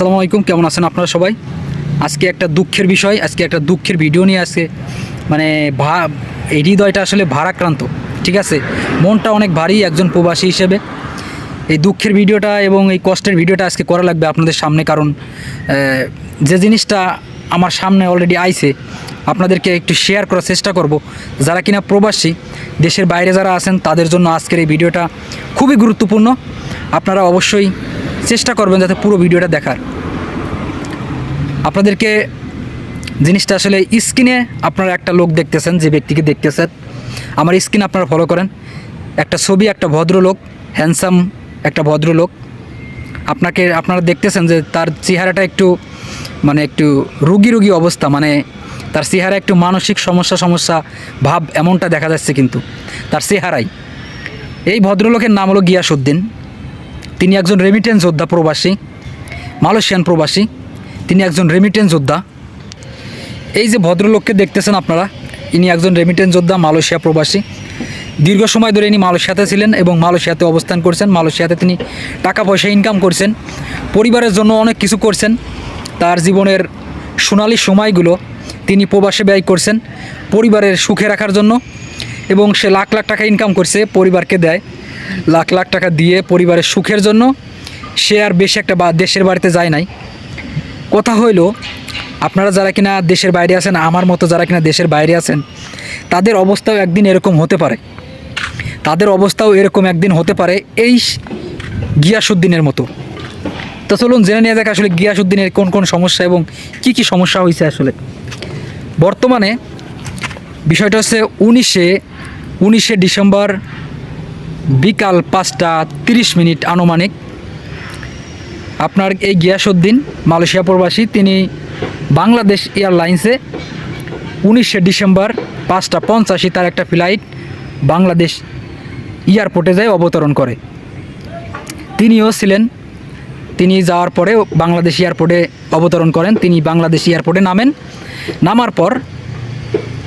আসসালামু আলাইকুম, কেমন আছেন আপনারা সবাই? আজকে একটা দুঃখের বিষয়, আজকে একটা দুঃখের ভিডিও নিয়ে আসছে মানে ভা, এই হৃদয়টা আসলে ভারাক্রান্ত, ঠিক আছে? মনটা অনেক ভারী একজন প্রবাসী হিসেবে। এই দুঃখের ভিডিওটা এবং এই কষ্টের ভিডিওটা আজকে করা লাগবে আপনাদের সামনে, কারণ যে জিনিসটা আমার সামনে অলরেডি আইছে, আপনাদেরকে একটু শেয়ার করার চেষ্টা করব। যারা কিনা প্রবাসী, দেশের বাইরে যারা আছেন, তাদের জন্য আজকের এই ভিডিওটা খুবই গুরুত্বপূর্ণ। আপনারা অবশ্যই চেষ্টা করবেন যাতে পুরো ভিডিওটা দেখার। আপনাদেরকে জিনিসটা আসলে স্ক্রিনে আপনারা একটা লোক দেখতেছেন, যে ব্যক্তিকে দেখতেছেন। আমার স্ক্রিন আপনারা ফলো করেন। একটা ছবি, একটা ভদ্রলোক হ্যান্ডসাম একটা ভদ্রলোক। আপনাকে, আপনারা দেখতেছেন যে তার চেহারাটা একটু মানে একটু রুগী রুগী অবস্থা মানে তার চেহারা একটু মানসিক সমস্যা সমস্যা ভাব এমনটা দেখা যাচ্ছে কিন্তু। তার চেহারাই। এই ভদ্রলোকের নাম হলো গিয়াসুদ্দিন তিনি একজন রেমিটেন্স যোদ্ধা প্রবাসী, মালয়েশিয়ান প্রবাসী, তিনি একজন রেমিটেন্স যোদ্ধা। এই যে ভদ্রলোককে দেখতেছেন আপনারা, ইনি একজন রেমিটেন্স যোদ্ধা, মালয়েশিয়া প্রবাসী। দীর্ঘ সময় ধরে ইনি মালয়েশিয়াতে ছিলেন এবং মালয়েশিয়াতে অবস্থান করছেন। মালয়েশিয়াতে তিনি টাকা পয়সা ইনকাম করছেন, পরিবারের জন্য অনেক কিছু করছেন। তার জীবনের সোনালি সময়গুলো তিনি প্রবাসে ব্যয় করছেন, পরিবারের সুখে রাখার জন্য এবং সে লাখ লাখ টাকা ইনকাম করছে, পরিবারকে দেয়। লাখ লাখ টাকা দিয়ে পরিবারের সুখের জন্য সে আর বেশি একটা বা দেশের বাড়িতে যায় নাই। কথা হইল, আপনারা যারা কিনা দেশের বাইরে আছেন, আমার মতো যারা কিনা দেশের বাইরে আছেন, তাদের অবস্থাও একদিন এরকম হতে পারে। তাদের অবস্থাও এরকম একদিন হতে পারে এই গিয়াসুদ্দিনের মতো। তো চলুন জেনে নিয়ে যাক আসলে গিয়াসুদ্দিনের কোন কোন সমস্যা এবং কি কি সমস্যা হয়েছে আসলে। বর্তমানে বিষয়টা হচ্ছে উনিশে উনিশে ডিসেম্বর বিকাল পাঁচটা তিরিশ মিনিট আনুমানিক। আপনার এই গিয়াসউদ্দিন মালয়েশিয়া প্রবাসী, তিনি বাংলাদেশ এয়ারলাইন্সে উনিশে ডিসেম্বর পাঁচটা পঞ্চাশি তার একটা ফ্লাইট বাংলাদেশ এয়ারপোর্টে যায় অবতরণ করে। তিনিও ছিলেন, তিনি যাওয়ার পরে বাংলাদেশ এয়ারপোর্টে অবতরণ করেন। তিনি বাংলাদেশ এয়ারপোর্টে নামেন। নামার পর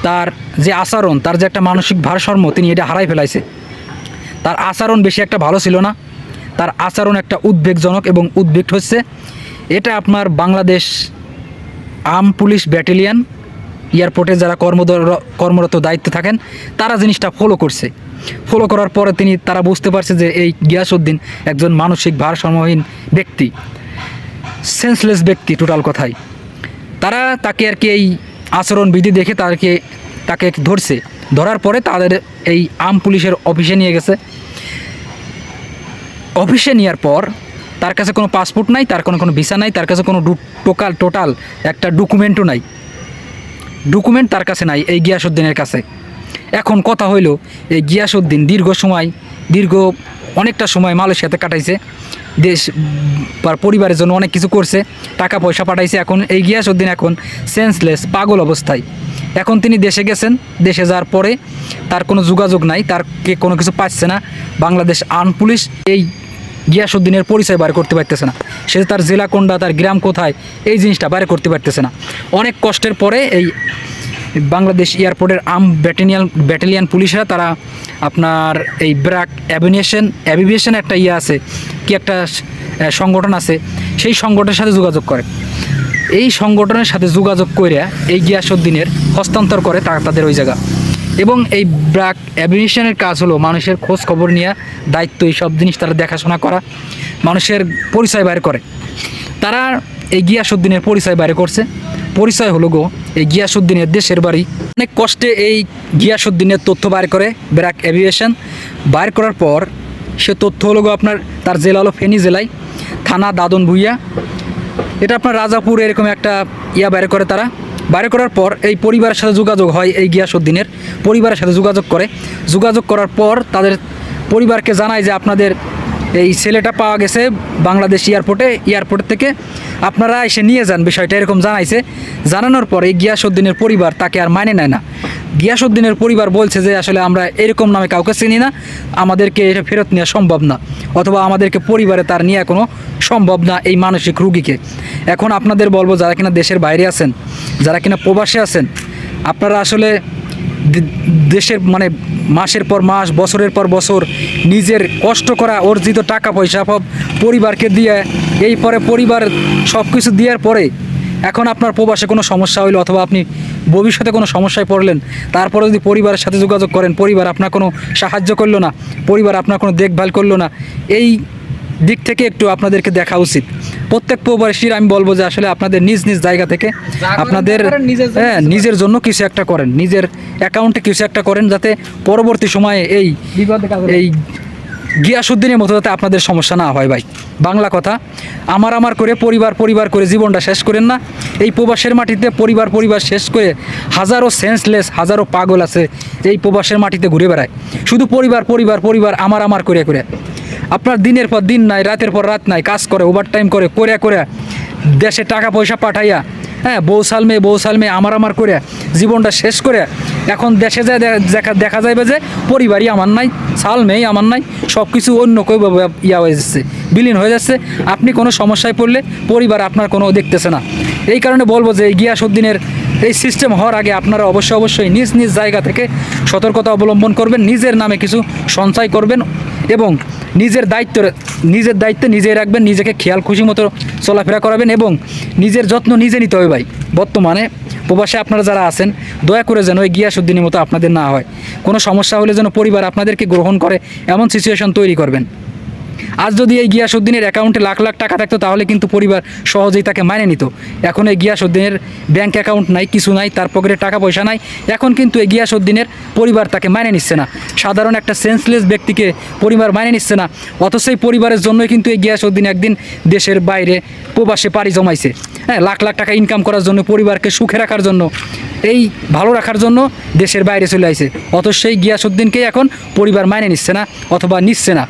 তার যে আচরণ, তার যে একটা মানসিক ভারসাম্য, তিনি এটা হারাই ফেলাইছে। তার আচরণ বেশি একটা ভালো ছিল না। তার আচরণ একটা উদ্বেগজনক এবং উদ্বেগ হচ্ছে। এটা আপনার বাংলাদেশ আর্ম পুলিশ ব্যাটালিয়ান এয়ারপোর্টে যারা কর্মদর, কর্মরত দায়িত্বে থাকেন, তারা জিনিসটা ফলো করছে। ফলো করার পরে তিনি, তারা বুঝতে পারছে যে এই গিয়াসউদ্দিন একজন মানসিক ভারসাম্যহীন ব্যক্তি সেন্সলেস ব্যক্তি টোটাল কথাই তারা তাকে আর কি এই আচরণ বিধি দেখে তাকে তাকে ধরছে। ধরার পরে তাদের এই আর্ম পুলিশের অফিসে নিয়ে গেছে। অফিসে নেওয়ার পর তার কাছে কোনো পাসপোর্ট নাই, তার কোনো কোনো ভিসা নাই, তার কাছে কোনো টোকাল টোটাল একটা ডকুমেন্টও নাই। ডকুমেন্ট তার কাছে নাই, এই গিয়াসুদ্দিনের কাছে। এখন কথা হইল, এই গিয়াসুদ্দিন দীর্ঘ সময়, দীর্ঘ অনেকটা সময় মালয়েশিয়াতে কাটাইছে। দেশ তার পরিবারের জন্য অনেক কিছু করছে, টাকা পয়সা পাঠাইছে। এখন এই গিয়াসুদ্দিন এখন সেন্সলেস পাগল অবস্থায়। এখন তিনি দেশে গেছেন, দেশে যাওয়ার পরে তার কোনো যোগাযোগ নাই, তার কে কোনো কিছু পাচ্ছে না। বাংলাদেশ আর্ম পুলিশ এই গিয়াসুদ্দিনের পরিচয় বার করতে পারতেছে না। সে তার জেলা কোনটা তার গ্রাম কোথায়, এই জিনিসটা বাইরে করতে পারতেছে না। অনেক কষ্টের পরে এই বাংলাদেশ এয়ারপোর্টের আর্ম ব্যাটালিয়ান ব্যাটালিয়ান পুলিশরা তারা আপনার এই ব্রাক অ্যাভিনিয়েশন অ্যাভিভিয়েশন একটা ইয়ে আছে, কি একটা সংগঠন আছে, সেই সংগঠনের সাথে যোগাযোগ করে। এই সংগঠনের সাথে যোগাযোগ করে এই গিয়াসুদ্দিনের হস্তান্তর করে তারা তাদের ওই জায়গা। এবং এই ব্রাক অ্যাভিনিয়েশনের কাজ হলো মানুষের খোঁজ খবর নেওয়া দায়িত্ব, এই সব জিনিস তারা দেখাশোনা করা, মানুষের পরিচয় বাইর করে। তারা এই গিয়াসুদ্দিনের পরিচয় বাইরে করছে। পরিচয় হলো গো, এই গিয়াসুদ্দিনের দেশের বাড়ি। অনেক কষ্টে এই গিয়াসুদ্দিনের তথ্য বাইর করে ব্র্যাক অ্যাভিয়েশন বাইর করার পর সে তথ্য হলো গো আপনার তার জেলা হলো ফেনী জেলায়, থানা দাদন ভুইয়া এটা আপনার রাজাপুর এরকম একটা ইয়া বাইরে করে তারা। বাইরে করার পর এই পরিবারের সাথে যোগাযোগ হয় এই গিয়াসুদ্দিনের পরিবারের সাথে যোগাযোগ করে। যোগাযোগ করার পর তাদের পরিবারকে জানায় যে আপনাদের এই ছেলেটা পাওয়া গেছে বাংলাদেশ এয়ারপোর্টে। এয়ারপোর্ট থেকে আপনারা এসে নিয়ে যান বিষয়টা এরকম জানাইছে। জানানোর পর এই গিয়াসুদ্দিনের পরিবার তাকে আর মানে নেয় না। গিয়াসুদ্দিনের পরিবার বলছে যে আসলে আমরা এরকম নামে কাউকে চিনি না, আমাদেরকে এটা ফেরত নেওয়া সম্ভব না, অথবা আমাদেরকে পরিবারে তার নেওয়া কোনো সম্ভব না এই মানসিক রুগীকে। এখন আপনাদের বলব, যারা কিনা দেশের বাইরে আছেন, যারা কিনা প্রবাসে আছেন, আপনারা আসলে দেশের মানে মাসের পর মাস, বছরের পর বছর নিজের কষ্ট করা, অর্জিত টাকা পয়সা সব পরিবারকে দিয়ে, এই পরে পরিবার সব কিছু দেওয়ার পরে এখন আপনার প্রবাসে কোনো সমস্যা হইল, অথবা আপনি ভবিষ্যতে কোনো সমস্যায় পড়লেন তারপরে যদি পরিবারের সাথে যোগাযোগ করেন পরিবার আপনার কোনো সাহায্য করল না পরিবার আপনার কোনো দেখভাল করল না এই দিক থেকে একটু আপনাদেরকে দেখা উচিত। প্রত্যেক প্রবাসীর আমি বলব যে আসলে আপনাদের নিজ নিজ জায়গা থেকে আপনাদের হ্যাঁ নিজের জন্য কিছু একটা করেন নিজের অ্যাকাউন্টে কিছু একটা করেন যাতে পরবর্তী সময়ে এই এই গিয়াসুদ্দিনের মতো যাতে আপনাদের সমস্যা না হয় ভাই। বাংলা কথা, আমার আমার করে, পরিবার পরিবার করে জীবনটা শেষ করেন না। এই প্রবাসের মাটিতে পরিবার পরিবার শেষ করে হাজারো সেন্সলেস হাজারো পাগল আছে এই প্রবাসের মাটিতে ঘুরে বেড়ায়। শুধু পরিবার পরিবার পরিবার, আমার আমার করে করে। আপনার দিনের পর দিন নাই, রাতের পর রাত নাই, কাজ করে ওভার টাইম করে করে করে, দেশে টাকা পয়সা পাঠাইয়া হ্যাঁ বউ সালমে বউ সালমে আমার আমার করে জীবনটা শেষ করে এখন দেশে যায় দেখা দেখা যাবে যে পরিবারই আমার নাই সাল সালমেই আমার নাই সব কিছু অন্য কেউ ইয়া হয়ে যাচ্ছে, বিলীন হয়ে যাচ্ছে। আপনি কোনো সমস্যায় পড়লে পরিবার আপনার কোনো দেখতেছে না। এই কারণে বলব যে গিয়াসুদ্দিনের এই সিস্টেম হওয়ার আগে আপনারা অবশ্যই অবশ্যই নিজ নিজ জায়গা থেকে সতর্কতা অবলম্বন করবেন, নিজের নামে কিছু সঞ্চয় করবেন এবং নিজের দায়িত্ব নিজের দায়িত্ব নিজেই রাখবেন, নিজেকে খেয়াল, খুশি মতো চলাফেরা করাবেন এবং নিজের যত্ন নিজে নিতে হবে ভাই। বর্তমানে প্রবাসে আপনারা যারা আছেন, দয়া করে যেন ওই গিয়াসুদ্দিনের মতো আপনাদের না হয়। কোনো সমস্যা হলে যেন পরিবার আপনাদেরকে গ্রহণ করে, এমন সিচুয়েশন তৈরি করবেন। আজ যদি এই গিয়াসুদ্দিনের অ্যাকাউন্টে লাখ লাখ টাকা থাকতো, তাহলে কিন্তু পরিবার সহজেই তাকে মানিয়ে নিত। এখন এই গিয়াসুদ্দিনের ব্যাংক অ্যাকাউন্ট নাই, কিছু নাই, তার পকেটে টাকা পয়সা নাই। এখন কিন্তু এই গিয়াসুদ্দিনের পরিবার তাকে মানে নিচ্ছে না। সাধারণ একটা সেন্সলেস ব্যক্তিকে পরিবার মানে নিচ্ছে না। অথচ এই পরিবারের জন্যই কিন্তু এই গিয়াসুদ্দিন একদিন দেশের বাইরে প্রবাসে পাড়ি জমাইছে। হ্যাঁ লাখ লাখ টাকা ইনকাম করার জন্য, পরিবারকে সুখে রাখার জন্য, এই ভালো রাখার জন্য দেশের বাইরে চলে আসে অথচ সেই গিয়াসুদ্দিনকে এখন পরিবার মানে নিচ্ছে না, অথবা নিচ্ছে না।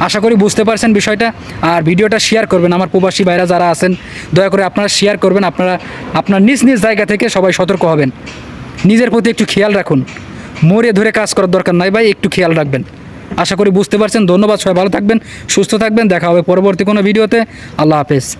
আশা করি বুঝতে পারছেন বিষয়টা। আর ভিডিওটা শেয়ার করবেন আমার প্রবাসী ভাইরা যারা আছেন, দয়া করে আপনারা শেয়ার করবেন, আপনারা, আপনার নিজ নিজ জায়গা থেকে সবাই সতর্ক হবেন। নিজের প্রতি একটু খেয়াল রাখুন। মরে ধরে কাজ করার দরকার নাই ভাই, একটু খেয়াল রাখবেন। আশা করি বুঝতে পারছেন। ধন্যবাদ, সবাই ভালো থাকবেন, সুস্থ থাকবেন। দেখা হবে পরবর্তী কোনো ভিডিওতে। আল্লাহ হাফেজ।